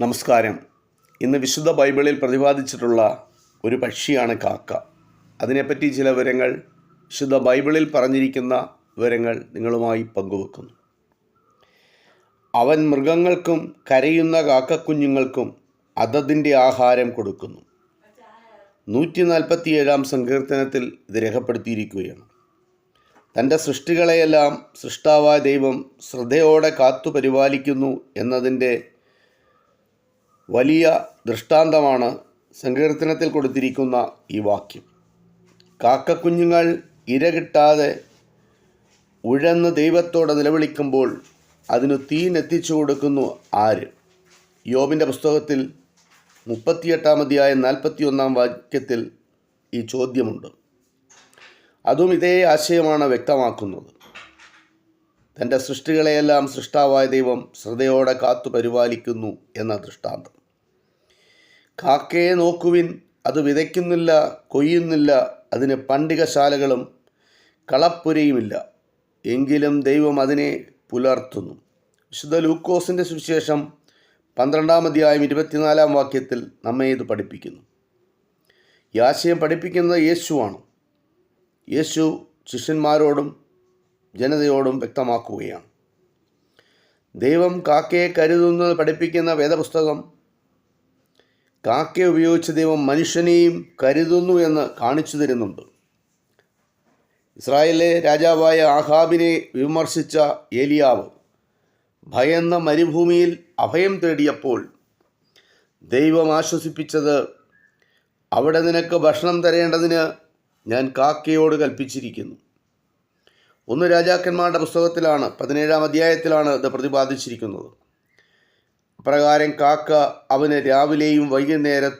നമസ്കാരം. ഇന്ന് വിശുദ്ധ ബൈബിളിൽ പ്രതിപാദിച്ചിട്ടുള്ള ഒരു പക്ഷിയാണ് കാക്ക. അതിനെപ്പറ്റി ചില വിവരങ്ങൾ വിശുദ്ധ ബൈബിളിൽ പറഞ്ഞിരിക്കുന്ന വിവരങ്ങൾ നിങ്ങളുമായി പങ്കുവെക്കുന്നു. അവൻ മൃഗങ്ങൾക്കും കരയുന്ന കാക്കക്കുഞ്ഞുങ്ങൾക്കും അതതിന്റെ ആഹാരം കൊടുക്കുന്നു. നൂറ്റി നാൽപ്പത്തിയേഴാം സങ്കീർത്തനത്തിൽ ഇത് രേഖപ്പെടുത്തിയിരിക്കുകയാണ്. തന്റെ സൃഷ്ടികളെയെല്ലാം സൃഷ്ടാവായ ദൈവം ശ്രദ്ധയോടെ കാത്തു പരിപാലിക്കുന്നു എന്നതിന്റെ വലിയ ദൃഷ്ടാന്തമാണ് സങ്കീർത്തനത്തിൽ കൊടുത്തിരിക്കുന്ന ഈ വാക്യം. കാക്കക്കുഞ്ഞുങ്ങൾ ഇര കിട്ടാതെ ഉഴന്ന് ദൈവത്തോടെ നിലവിളിക്കുമ്പോൾ അതിനു തീനെത്തിച്ചു കൊടുക്കുന്നു ആര്? യോബിന്റെ പുസ്തകത്തിൽ മുപ്പത്തിയെട്ടാം നാൽപ്പത്തിയൊന്നാം വാക്യത്തിൽ ഈ ചോദ്യമുണ്ട്. അതും ഇതേ ആശയമാണ് വ്യക്തമാക്കുന്നത്. തന്റെ സൃഷ്ടികളെയെല്ലാം സൃഷ്ടാവായ ദൈവം ശ്രദ്ധയോടെ കാത്തു പരിപാലിക്കുന്നു എന്ന ദൃഷ്ടാന്തം. കാക്കയെ നോക്കുവിൻ അത് വിതയ്ക്കുന്നില്ല കൊയ്യുന്നില്ല അതിന് പണ്ടികശാലകളും കളപ്പുരയുമില്ല. എങ്കിലും ദൈവം അതിനെ പുലർത്തുന്നു. വിശുദ്ധ ലൂക്കോസിന്റെ സുവിശേഷം പന്ത്രണ്ടാം അധ്യായം ഇരുപത്തിനാലാം വാക്യത്തിൽ നമ്മെ ഇത് പഠിപ്പിക്കുന്നു. ഈ ആശയം പഠിപ്പിക്കുന്നത് യേശുവാണ്. യേശു ശിഷ്യന്മാരോടും ജനതയോടും വ്യക്തമാക്കുകയാണ്. ദൈവം കാക്കയെ കരുതുന്നത് പഠിപ്പിക്കുന്ന വേദപുസ്തകം കാക്കയെ ഉപയോഗിച്ച ദൈവം മനുഷ്യനെയും കരുതുന്നു എന്ന് കാണിച്ചു തരുന്നുണ്ട്. ഇസ്രായേലിലെ രാജാവായ ആഹാബിനെ വിമർശിച്ച ഏലിയാവ് ഭയന്ന മരുഭൂമിയിൽ അഭയം തേടിയപ്പോൾ ദൈവം ആശ്വസിപ്പിച്ചത് അവിടെ നിനക്ക് ഭക്ഷണം തരേണ്ടതിന് ഞാൻ കാക്കയോട് കൽപ്പിച്ചിരിക്കുന്നു. ഒന്ന് രാജാക്കന്മാരുടെ പുസ്തകത്തിലാണ് പതിനേഴാം അധ്യായത്തിലാണ് ഇത് പ്രതിപാദിച്ചിരിക്കുന്നത്. അപ്രകാരം കാക്ക അവന് രാവിലെയും വൈകുന്നേരത്തും